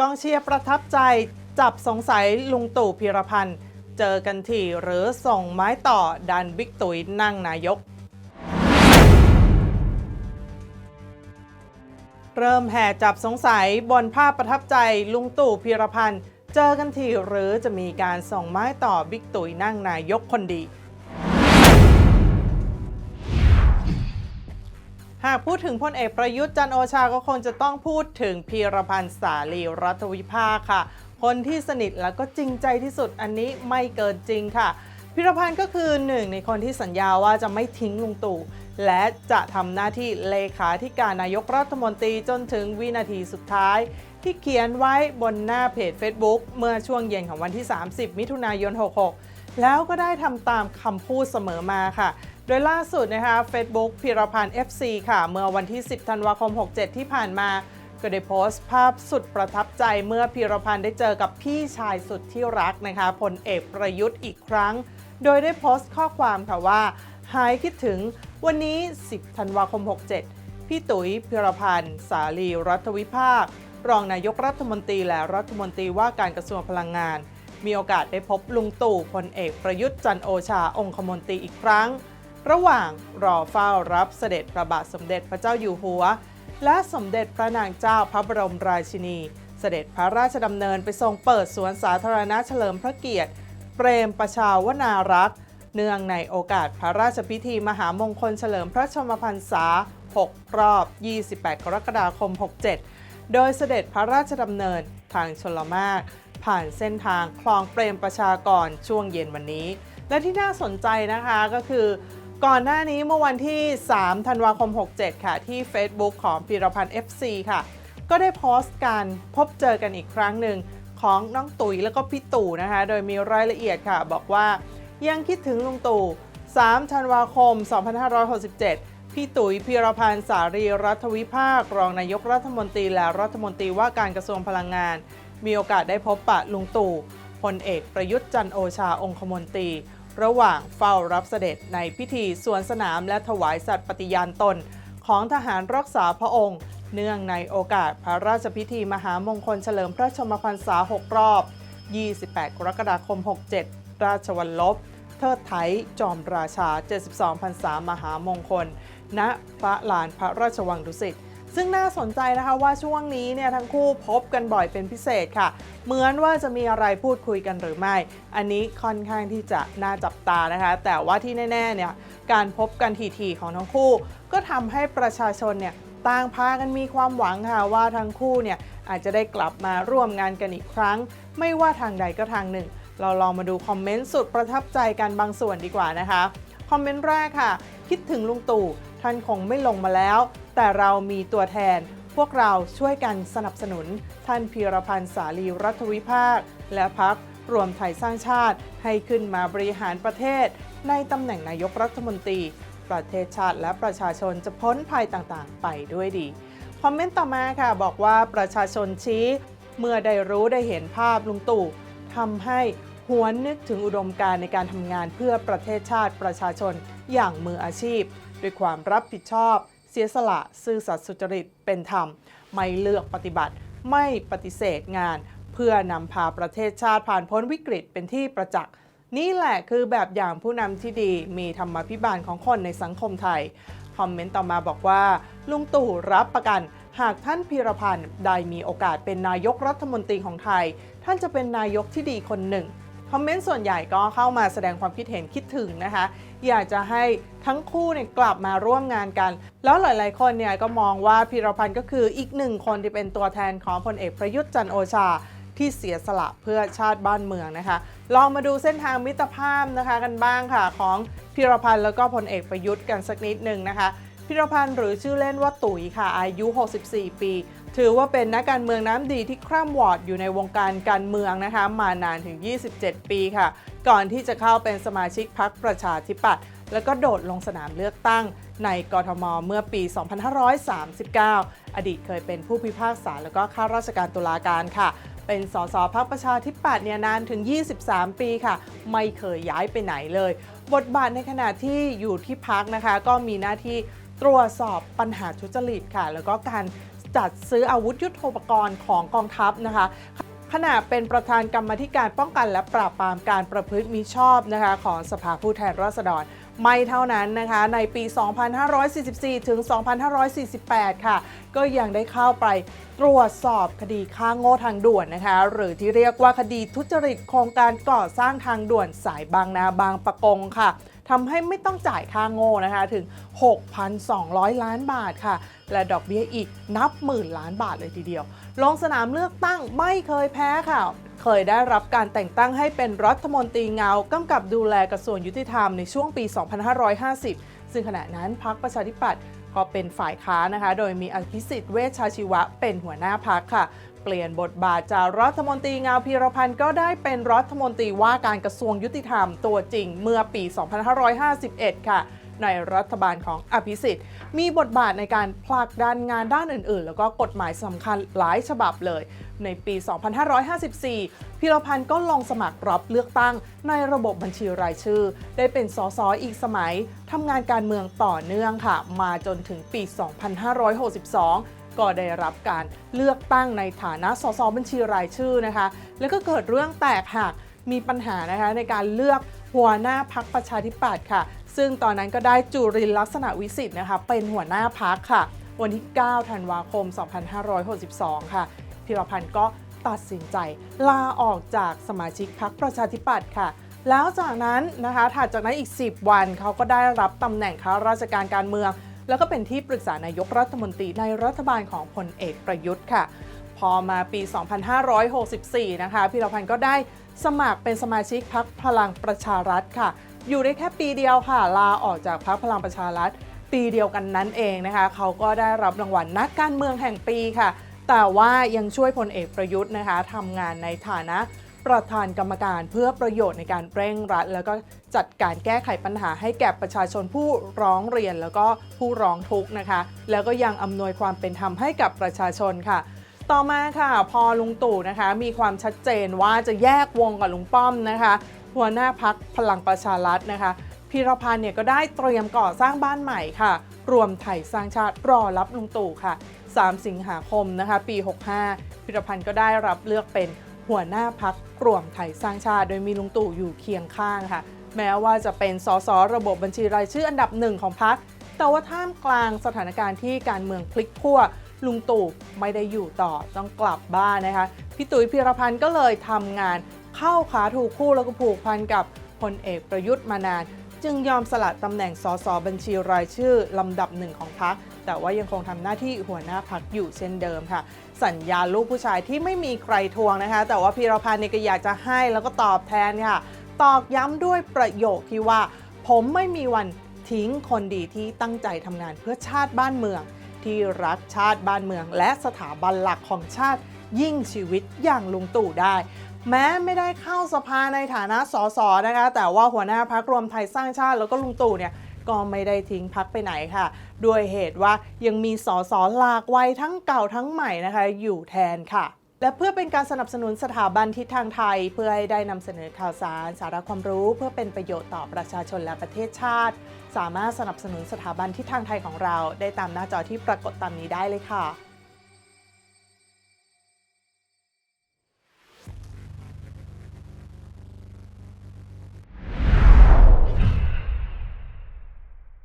กองเชียร์ประทับใจจับสงสัยลุงตู่พีรพันธ์ เจอกันทีหรือส่งไม้ต่อดันบิ๊กตุ๋ยนั่งนายก เริ่มแห่จับสงสัยบนภาพประทับใจลุงตู่พีรพันธ์ เจอกันทีหรือจะมีการส่งไม้ต่อบิ๊กตุ๋ยนั่งนายกคนดี หากพูดถึงพลเอกประยุทธ์จันโอชาก็คงจะต้องพูดถึงพีรพันธ์สาลีรัฐวิภาคค่ะ คนที่สนิทแล้วก็จริงใจที่สุดอันนี้ไม่เกินจริงค่ะ พีรพันธ์ก็คือหนึ่งในคนที่สัญญาว่าจะไม่ทิ้งลุงตู่และจะทำหน้าที่เลขาธิการนายกรัฐมนตรีจนถึงวินาทีสุดท้าย ที่เขียนไว้บนหน้าเพจ Facebook เมื่อช่วงเย็นของวันที่ 30 มิถุนายน 66 แล้วก็ได้ทำตามคำพูดเสมอมาค่ะ โดยล่าสุดนะคะ Facebook พิรพันธ์ FC ค่ะ เมื่อวันที่ 10 ธันวาคม 67 ที่ผ่านมา ก็ได้โพสต์ภาพสุดประทับใจเมื่อพิรพันธ์ได้เจอกับพี่ชายสุดที่รักนะคะพลเอกประยุทธ์อีกครั้ง โดยได้โพสต์ข้อความค่ะว่า หายคิดถึงวันนี้ 10 ธันวาคม 67 พี่ตุ๋ยพิรพันธ์ สาลีรัฐวิภาค รองนายกรัฐมนตรีและรัฐมนตรีว่าการกระทรวงพลังงาน มีโอกาสได้พบลุงตู่พลเอกประยุทธ์จันโอชาองคมนตรีอีกครั้ง ระหว่างรอเฝ้ารับเสด็จพระบาทสมเด็จพระเจ้าอยู่หัว และสมเด็จพระนางเจ้าพระบรมราชินี เสด็จพระราชดำเนินไปทรงเปิดสวนสาธารณะเฉลิมพระเกียรติ เปรมประชาวนารักษ์เนื่องในโอกาสพระราชพิธีมหามงคลเฉลิมพระชนมพรรษา 6 รอบ 28 กรกฎาคม 67 โดยเสด็จพระราชดำเนินทางชลมาก ผ่านเส้นทางคลองเปรมประชากรช่วงเย็นวันนี้ และที่น่าสนใจนะคะก็คือ ก่อนหน้านี้เมื่อวันที่ 3 ธันวาคม 67 ค่ะ ที่ Facebook ของพีรพันธ์ FC ค่ะ ก็ได้โพสต์การพบเจอกันอีกครั้งหนึ่งของน้องตุ๋ยแล้วก็พี่ตู่นะคะ โดยมีรายละเอียดค่ะ บอกว่ายังคิดถึงลุงตู่ 3 ธันวาคม 2567 พี่ตุ๋ยพีรพันธ์สารีรัฐวิภาค รองนายกรัฐมนตรีและรัฐมนตรีว่าการกระทรวงพลังงาน มีโอกาสได้พบปะลุงตู่พลเอกประยุทธ์จันโอชาองคมนตรี ระหว่างเฝ้ารับเสด็จในพิธีสวนสนามและถวายสัตย์ปฏิญาณตน ของทหารรักษาพระองค์ เนื่องในโอกาสพระราชพิธีมหามงคลเฉลิมพระชนมพรรษา 6 รอบ 28 กรกฎาคม 67 ราชวัลลบ เทิดไถจอมราชา 72 พรรษามหามงคล ณ พระลานพระราชวังดุสิต ซึ่งน่าสนใจนะคะว่าช่วงนี้เนี่ยทั้งคู่พบกันบ่อยเป็นพิเศษค่ะ เหมือนว่าจะมีอะไรพูดคุยกันหรือไม่ อันนี้ค่อนข้างที่จะน่าจับตานะคะ แต่ว่าที่แน่ๆเนี่ยการพบกันทีๆของทั้งคู่ ก็ทำให้ประชาชนเนี่ยต่างพากันมีความหวังค่ะว่าทั้งคู่เนี่ยอาจจะได้กลับมาร่วมงานกันอีกครั้ง ไม่ว่าทางใดก็ทางหนึ่ง เราลองมาดูคอมเมนต์สุดประทับใจกันบางส่วนดีกว่านะคะ คอมเมนต์แรกค่ะ คิดถึงลุงตู่ ท่านคงไม่ลงมาแล้ว แต่เรามีตัวแทน พวกเราช่วยกันสนับสนุน ท่านพีรพันธ์สาลีรัฐวิภาค และพักรวมไทยสร้างชาติ ให้ขึ้นมาบริหารประเทศ ในตำแหน่งนายกรัฐมนตรี ประเทศชาติและประชาชนจะพ้นภัยต่างๆ ไปด้วยดี คอมเมนต์ต่อมาค่ะ บอกว่าประชาชนชี้ เมื่อได้รู้ได้เห็นภาพลุงตู่ทำให้หวนนึกถึงอุดมการในการทำงานเพื่อประเทศชาติประชาชนอย่างมืออาชีพ ด้วยความรับผิดชอบ เสียสละซื่อสัตย์สุจริตเป็นธรรม ไม่เลือกปฏิบัติ ไม่ปฏิเสธงาน เพื่อนำพาประเทศชาติผ่านพ้นวิกฤตเป็นที่ประจักษ์นี่แหละคือแบบอย่างผู้นำที่ดีมีธรรมาภิบาลของคนในสังคมไทย คอมเมนต์ต่อมาบอกว่า ลุงตู่รับประกัน หากท่านพีรพันธ์ได้มีโอกาสเป็นนายกรัฐมนตรีของไทย ท่านจะเป็นนายกที่ดีคนหนึ่ง คอมเมนต์ส่วนใหญ่ก็เข้ามาแสดงความคิดเห็นคิดถึงนะคะ อยากจะให้ทั้งคู่เนี่ยกลับมาร่วมงานกัน แล้วหลาย ๆ คนเนี่ยก็มองว่าพีรพันธ์ก็คืออีกหนึ่งคนที่เป็นตัวแทนของพลเอกประยุทธ์จันโอชาที่เสียสละเพื่อชาติบ้านเมืองนะคะ ลองมาดูเส้นทางมิตรภาพนะคะกันบ้างค่ะของพีรพันธ์แล้วก็พลเอกประยุทธ์กันสักนิดหนึ่งนะคะพีรพันธ์หรือชื่อเล่นว่าตุ๋ยค่ะอายุ 64 ปี ถือว่าเป็นนักการเมืองน้ำดีที่คร่ำวอดอยู่ในวงการการเมืองนะคะ มานานถึง 27 ปีค่ะ ก่อนที่จะเข้าเป็นสมาชิกพรรคประชาธิปัตย์แล้วก็โดดลงสนามเลือกตั้งในกทมเมื่อปี 2539 อดีตเคยเป็นผู้พิพากษาแล้วก็ข้าราชการตุลาการค่ะ เป็นสสพักประชาธิปัตย์เนี่ยนานถึง 23 ปีค่ะ ไม่เคยย้ายไปไหนเลย บทบาทในขณะที่อยู่ที่พักนะคะ ก็มีหน้าที่ตรวจสอบปัญหาทุจริตค่ะ แล้วก็การ จัดซื้ออาวุธยุทโธปกรณ์ของกองทัพนะคะขณะเป็นประธานกรรมธิการป้องกันและปราบปรามการประพฤติมิชอบนะคะของสภาผู้แทนราษฎรไม่เท่านั้นนะคะในปี 2544 ถึง 2548 ค่ะ ก็ยังได้เข้าไปตรวจสอบคดีค้างโง่ทางด่วนนะคะ หรือที่เรียกว่าคดีทุจริตโครงการก่อสร้างทางด่วนสายบางนาบางปะกงค่ะ ทำให้ไม่ต้องจ่ายค่าโง่นะคะถึง 6,200 ล้านบาทค่ะ และดอกเบี้ยอีกนับหมื่นล้านบาทเลยทีเดียว ลงสนามเลือกตั้งไม่เคยแพ้ค่ะเคยได้รับการแต่งตั้งให้เป็นรัฐมนตรีเงากำกับดูแลกระทรวงยุติธรรมในช่วงปี 2550 ซึ่งขณะนั้นพรรคประชาธิปัตย์ก็เป็นฝ่ายค้านนะคะ โดยมีอภิสิทธิ์เวชชาชีวะเป็นหัวหน้าพรรคค่ะ เปลี่ยนบทบาทจากรัฐมนตรีเงาพีรพันธ์ก็ได้เป็นรัฐมนตรีว่าการกระทรวงยุติธรรมตัวจริงเมื่อปี 2551 ค่ะ ในรัฐบาลของอภิสิทธิ์ มีบทบาทในการผลักดันงานด้านอื่น ๆ แล้วก็กฎหมายสำคัญหลายฉบับเลย ในปี 2554 พิรพันธ์ก็ลงสมัครรับเลือกตั้งในระบบบัญชีรายชื่อ ได้เป็นสสอีกสมัยทำงานการเมืองต่อเนื่องค่ะ มาจนถึงปี 2562 ก็ได้รับการเลือกตั้งในฐานะสสบัญชีรายชื่อนะคะ แล้วก็เกิดเรื่องแตกหักมีปัญหานะคะในการเลือกหัวหน้าพักประชาธิปัตย์ค่ะ ซึ่งตอนนั้นก็ได้จุรินลักษณะวิสิทธิ์นะคะเป็นหัวหน้าพักค่ะ วันที่ 9 ธันวาคม 2562 ค่ะ พิรพันธ์ก็ตัดสินใจ ลาออกจากสมาชิกพักประชาธิปัตย์ค่ะ แล้วจากนั้นนะคะถัดจากนั้นอีก 10 วันเขาก็ได้รับตำแหน่งข้าราชการการเมือง แล้วก็เป็นที่ปรึกษานายกรัฐมนตรีในรัฐบาลของพลเอกประยุทธ์ค่ะ พอมาปี 2564 นะคะพิรพันธ์ก็ได้สมัครเป็นสมาชิกพักพลังประชารัฐค่ะ อยู่ได้แค่ปีเดียวค่ะ ลาออกจากพักพลังประชารัฐ ปีเดียวกันนั้นเองนะคะ เขาก็ได้รับรางวัลนักการเมืองแห่งปีค่ะ แต่ว่ายังช่วยพลเอกประยุทธ์นะคะทำงานในฐานะ ประธานกรรมการเพื่อประโยชน์ในการเร่งรัด แล้วก็จัดการแก้ไขปัญหาให้แก่ประชาชนผู้ร้องเรียนแล้วก็ผู้ร้องทุกข์นะคะ แล้วก็ยังอำนวยความเป็นธรรมให้กับประชาชนค่ะต่อมาค่ะ พอลุงตู่นะคะมีความชัดเจนว่าจะแยกวงกับลุงป้อมนะคะ หัวหน้าพักพลังประชารัฐนะคะพีรพันธ์เนี่ยก็ได้เตรียมก่อสร้างบ้านใหม่ค่ะ รวมไทยสร้างชาติรอรับลุงตู่ค่ะ 3 สิงหาคมนะคะ ปี 65พิรพันธ์ก็ได้รับเลือกเป็น หัวหน้าพักรวมไทยสร้างชาติ โดยมีลุงตู่อยู่เคียงข้างค่ะ แม้ว่าจะเป็นสสระบบบัญชีรายชื่ออันดับหนึ่งของพัก แต่ว่าท่ามกลางสถานการณ์ที่การเมืองพลิกขั้วลุงตู่ไม่ได้อยู่ต่อต้องกลับบ้านนะคะพี่ตุ๋ยพีรพันธ์ก็เลยทำงานเข้าขาถูกคู่แล้วก็ผูกพันกับพลเอกประยุทธ์มานาน จึงยอมสละตำแหน่งสสบัญชีรายชื่อลำดับหนึ่งของพักแต่ว่ายังคงทำหน้าที่หัวหน้าพักอยู่เช่นเดิมค่ะ สัญญาลูกผู้ชายที่ไม่มีใครทวงนะคะ แต่ว่าพีรพันธ์เนี่ยก็อยากจะให้แล้วก็ตอบแทนค่ะ ตอกย้ำด้วยประโยคที่ว่า ผมไม่มีวันทิ้งคนดีที่ตั้งใจทำงานเพื่อชาติบ้านเมือง ที่รักชาติบ้านเมือง และสถาบันหลักของชาติยิ่งชีวิตอย่างลุงตู่ได้ แม้ไม่ได้เข้าสภาในฐานะสสนะคะ แต่ว่าหัวหน้าพักรวมไทยสร้างชาติแล้วก็ลุงตู่เนี่ยก็ไม่ได้ทิ้งพักไปไหนค่ะ ด้วยเหตุว่ายังมีสสหลากวัยทั้งเก่าทั้งใหม่นะคะ อยู่แทนค่ะ และเพื่อเป็นการสนับสนุนสถาบันทิศทางไทย เพื่อให้ได้นำเสนอข่าวสาร สาระความรู้ เพื่อเป็นประโยชน์ต่อประชาชนและประเทศชาติ สามารถสนับสนุนสถาบันทิศทางไทยของเรา ได้ตามหน้าจอที่ปรากฏตามนี้ได้เลยค่ะ